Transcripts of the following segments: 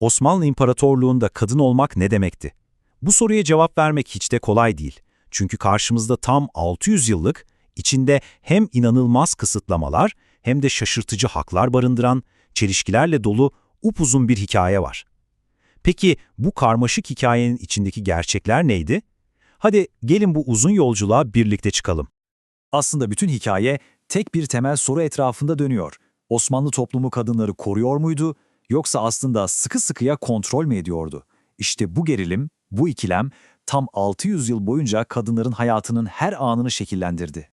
Osmanlı İmparatorluğu'nda kadın olmak ne demekti? Bu soruya cevap vermek hiç de kolay değil. Çünkü karşımızda tam 600 yıllık, içinde hem inanılmaz kısıtlamalar hem de şaşırtıcı haklar barındıran, çelişkilerle dolu upuzun bir hikaye var. Peki bu karmaşık hikayenin içindeki gerçekler neydi? Hadi gelin bu uzun yolculuğa birlikte çıkalım. Aslında bütün hikaye tek bir temel soru etrafında dönüyor. Osmanlı toplumu kadınları koruyor muydu yoksa aslında sıkı sıkıya kontrol mü ediyordu? İşte bu gerilim, bu ikilem tam 600 yıl boyunca kadınların hayatının her anını şekillendirdi.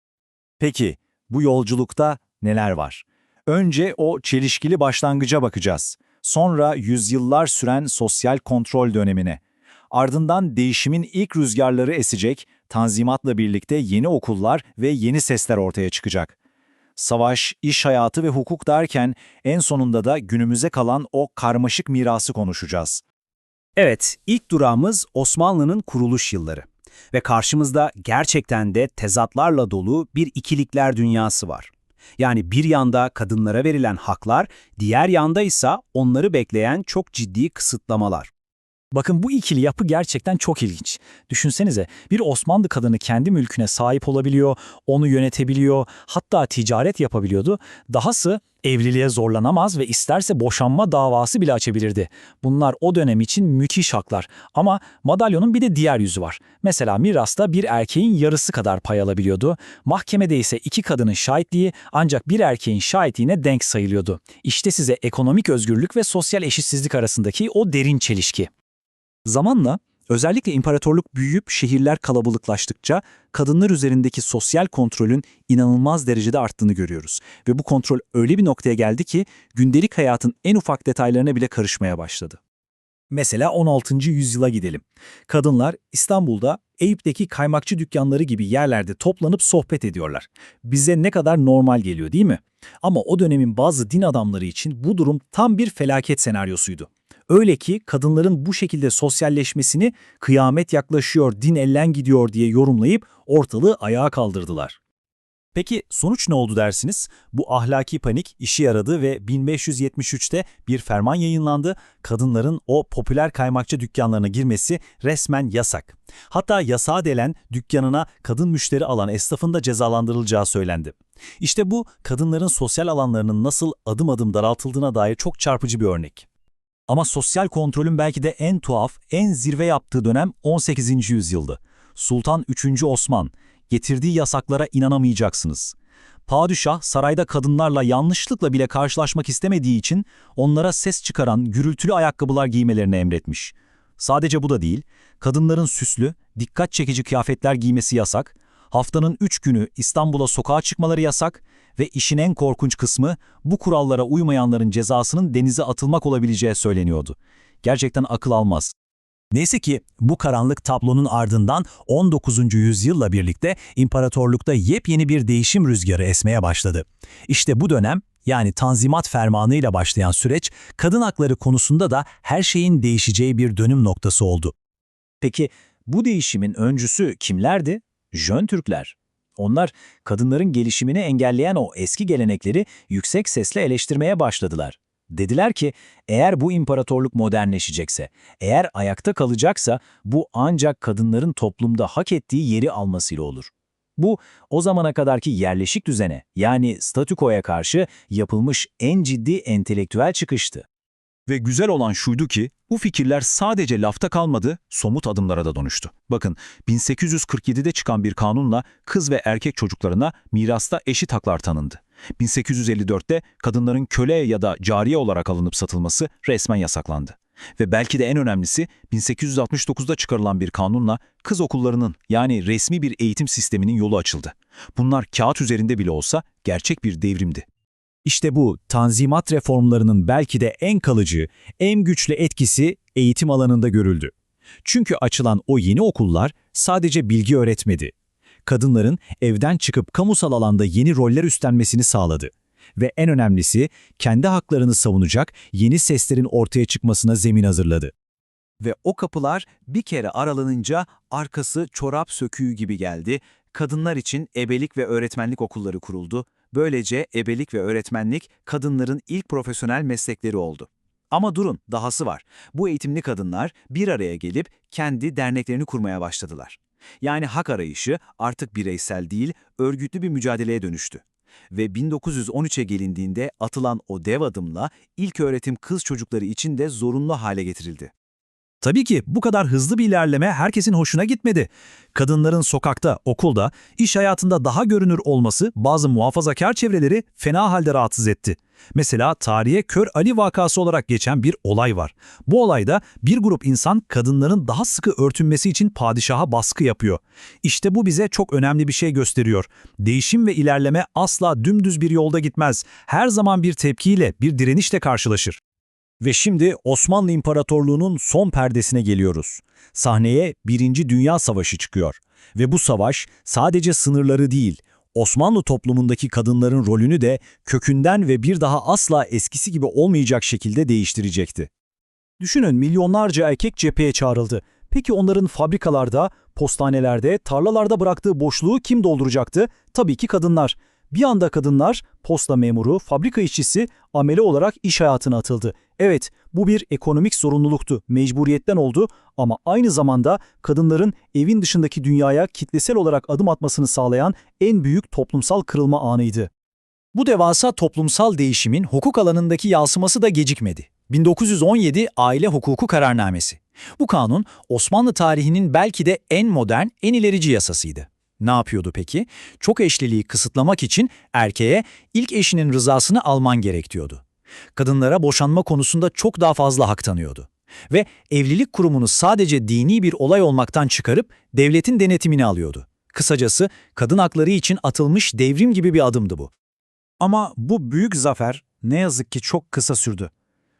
Peki bu yolculukta neler var? Önce o çelişkili başlangıca bakacağız. Sonra yüzyıllar süren sosyal kontrol dönemine. Ardından değişimin ilk rüzgarları esecek, tanzimatla birlikte yeni okullar ve yeni sesler ortaya çıkacak. Savaş, iş hayatı ve hukuk derken en sonunda da günümüze kalan o karmaşık mirası konuşacağız. Evet, ilk durağımız Osmanlı'nın kuruluş yılları. Ve karşımızda gerçekten de tezatlarla dolu bir ikilikler dünyası var. Yani bir yanda kadınlara verilen haklar, diğer yanda ise onları bekleyen çok ciddi kısıtlamalar. Bakın bu ikili yapı gerçekten çok ilginç. Düşünsenize bir Osmanlı kadını kendi mülküne sahip olabiliyor, onu yönetebiliyor, hatta ticaret yapabiliyordu. Dahası evliliğe zorlanamaz ve isterse boşanma davası bile açabilirdi. Bunlar o dönem için müthiş haklar. Ama madalyonun bir de diğer yüzü var. Mesela mirasta bir erkeğin yarısı kadar pay alabiliyordu. Mahkemede ise iki kadının şahitliği ancak bir erkeğin şahitliğine denk sayılıyordu. İşte size ekonomik özgürlük ve sosyal eşitsizlik arasındaki o derin çelişki. Zamanla özellikle imparatorluk büyüyüp şehirler kalabalıklaştıkça kadınlar üzerindeki sosyal kontrolün inanılmaz derecede arttığını görüyoruz. Ve bu kontrol öyle bir noktaya geldi ki gündelik hayatın en ufak detaylarına bile karışmaya başladı. Mesela 16. yüzyıla gidelim. Kadınlar İstanbul'da Eyüp'teki kaymakçı dükkanları gibi yerlerde toplanıp sohbet ediyorlar. Bize ne kadar normal geliyor değil mi? Ama o dönemin bazı din adamları için bu durum tam bir felaket senaryosuydu. Öyle ki kadınların bu şekilde sosyalleşmesini kıyamet yaklaşıyor, din elden gidiyor diye yorumlayıp ortalığı ayağa kaldırdılar. Peki sonuç ne oldu dersiniz? Bu ahlaki panik işe yaradı ve 1573'te bir ferman yayınlandı. Kadınların o popüler kaymakçı dükkanlarına girmesi resmen yasak. Hatta yasağa delen dükkanına kadın müşteri alan esnafın da cezalandırılacağı söylendi. İşte bu kadınların sosyal alanlarının nasıl adım adım daraltıldığına dair çok çarpıcı bir örnek. Ama sosyal kontrolün belki de en tuhaf, en zirve yaptığı dönem 18. yüzyıldı. Sultan 3. Osman, getirdiği yasaklara inanamayacaksınız. Padişah sarayda kadınlarla yanlışlıkla bile karşılaşmak istemediği için onlara ses çıkaran gürültülü ayakkabılar giymelerini emretmiş. Sadece bu da değil, kadınların süslü, dikkat çekici kıyafetler giymesi yasak, haftanın 3 günü İstanbul'a sokağa çıkmaları yasak ve işin en korkunç kısmı bu kurallara uymayanların cezasının denize atılmak olabileceği söyleniyordu. Gerçekten akıl almaz. Neyse ki bu karanlık tablonun ardından 19. yüzyılla birlikte imparatorlukta yepyeni bir değişim rüzgarı esmeye başladı. İşte bu dönem yani Tanzimat Fermanı ile başlayan süreç kadın hakları konusunda da her şeyin değişeceği bir dönüm noktası oldu. Peki bu değişimin öncüsü kimlerdi? Jön Türkler. Onlar kadınların gelişimini engelleyen o eski gelenekleri yüksek sesle eleştirmeye başladılar. Dediler ki eğer bu imparatorluk modernleşecekse, eğer ayakta kalacaksa bu ancak kadınların toplumda hak ettiği yeri almasıyla olur. Bu o zamana kadarki yerleşik düzene yani statükoya karşı yapılmış en ciddi entelektüel çıkıştı. Ve güzel olan şuydu ki bu fikirler sadece lafta kalmadı, somut adımlara da dönüştü. Bakın 1847'de çıkan bir kanunla kız ve erkek çocuklarına mirasta eşit haklar tanındı. 1854'te kadınların köle ya da cariye olarak alınıp satılması resmen yasaklandı. Ve belki de en önemlisi 1869'da çıkarılan bir kanunla kız okullarının yani resmi bir eğitim sisteminin yolu açıldı. Bunlar kağıt üzerinde bile olsa gerçek bir devrimdi. İşte bu tanzimat reformlarının belki de en kalıcı, en güçlü etkisi eğitim alanında görüldü. Çünkü açılan o yeni okullar sadece bilgi öğretmedi. Kadınların evden çıkıp kamusal alanda yeni roller üstlenmesini sağladı. Ve en önemlisi kendi haklarını savunacak yeni seslerin ortaya çıkmasına zemin hazırladı. Ve o kapılar bir kere aralanınca arkası çorap söküğü gibi geldi. Kadınlar için ebelik ve öğretmenlik okulları kuruldu. Böylece ebelik ve öğretmenlik kadınların ilk profesyonel meslekleri oldu. Ama durun, dahası var. Bu eğitimli kadınlar bir araya gelip kendi derneklerini kurmaya başladılar. Yani hak arayışı artık bireysel değil, örgütlü bir mücadeleye dönüştü. Ve 1913'e gelindiğinde atılan o dev adımla ilk öğretim kız çocukları için de zorunlu hale getirildi. Tabii ki bu kadar hızlı bir ilerleme herkesin hoşuna gitmedi. Kadınların sokakta, okulda, iş hayatında daha görünür olması bazı muhafazakar çevreleri fena halde rahatsız etti. Mesela tarihe Kör Ali vakası olarak geçen bir olay var. Bu olayda bir grup insan kadınların daha sıkı örtünmesi için padişaha baskı yapıyor. İşte bu bize çok önemli bir şey gösteriyor. Değişim ve ilerleme asla dümdüz bir yolda gitmez. Her zaman bir tepkiyle, bir direnişle karşılaşır. Ve şimdi Osmanlı İmparatorluğu'nun son perdesine geliyoruz. Sahneye Birinci Dünya Savaşı çıkıyor. Ve bu savaş sadece sınırları değil, Osmanlı toplumundaki kadınların rolünü de kökünden ve bir daha asla eskisi gibi olmayacak şekilde değiştirecekti. Düşünün milyonlarca erkek cepheye çağrıldı. Peki onların fabrikalarda, postanelerde, tarlalarda bıraktığı boşluğu kim dolduracaktı? Tabii ki kadınlar. Bir anda kadınlar, posta memuru, fabrika işçisi, amele olarak iş hayatına atıldı. Evet, bu bir ekonomik zorunluluktu, mecburiyetten oldu ama aynı zamanda kadınların evin dışındaki dünyaya kitlesel olarak adım atmasını sağlayan en büyük toplumsal kırılma anıydı. Bu devasa toplumsal değişimin hukuk alanındaki yansıması da gecikmedi. 1917 Aile Hukuku Kararnamesi. Bu kanun Osmanlı tarihinin belki de en modern, en ilerici yasasıydı. Ne yapıyordu peki? Çok eşliliği kısıtlamak için erkeğe ilk eşinin rızasını alman gerek diyordu. Kadınlara boşanma konusunda çok daha fazla hak tanıyordu. Ve evlilik kurumunu sadece dini bir olay olmaktan çıkarıp devletin denetimini alıyordu. Kısacası kadın hakları için atılmış devrim gibi bir adımdı bu. Ama bu büyük zafer ne yazık ki çok kısa sürdü.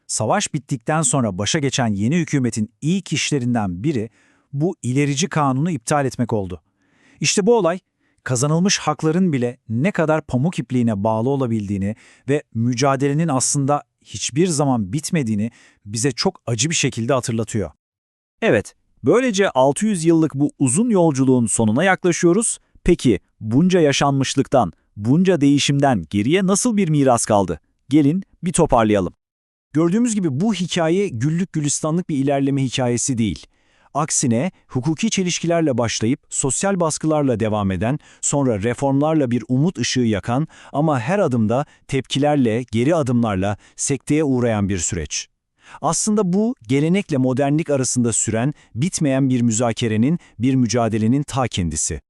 Savaş bittikten sonra başa geçen yeni hükümetin ilk işlerinden biri bu ilerici kanunu iptal etmek oldu. İşte bu olay kazanılmış hakların bile ne kadar pamuk ipliğine bağlı olabildiğini ve mücadelenin aslında hiçbir zaman bitmediğini bize çok acı bir şekilde hatırlatıyor. Evet, böylece 600 yıllık bu uzun yolculuğun sonuna yaklaşıyoruz. Peki bunca yaşanmışlıktan, bunca değişimden geriye nasıl bir miras kaldı? Gelin bir toparlayalım. Gördüğümüz gibi bu hikaye güllük gülistanlık bir ilerleme hikayesi değil. Aksine hukuki çelişkilerle başlayıp sosyal baskılarla devam eden, sonra reformlarla bir umut ışığı yakan ama her adımda tepkilerle, geri adımlarla sekteye uğrayan bir süreç. Aslında bu gelenekle modernlik arasında süren, bitmeyen bir müzakerenin, bir mücadelenin ta kendisi.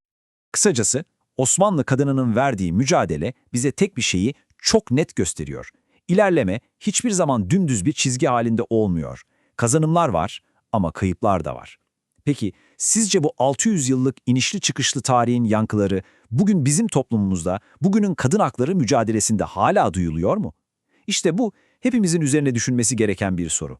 Kısacası Osmanlı kadınının verdiği mücadele bize tek bir şeyi çok net gösteriyor. İlerleme hiçbir zaman dümdüz bir çizgi halinde olmuyor. Kazanımlar var ama kayıplar da var. Peki sizce bu 600 yıllık inişli çıkışlı tarihin yankıları bugün bizim toplumumuzda, bugünün kadın hakları mücadelesinde hala duyuluyor mu? İşte bu hepimizin üzerine düşünmesi gereken bir soru.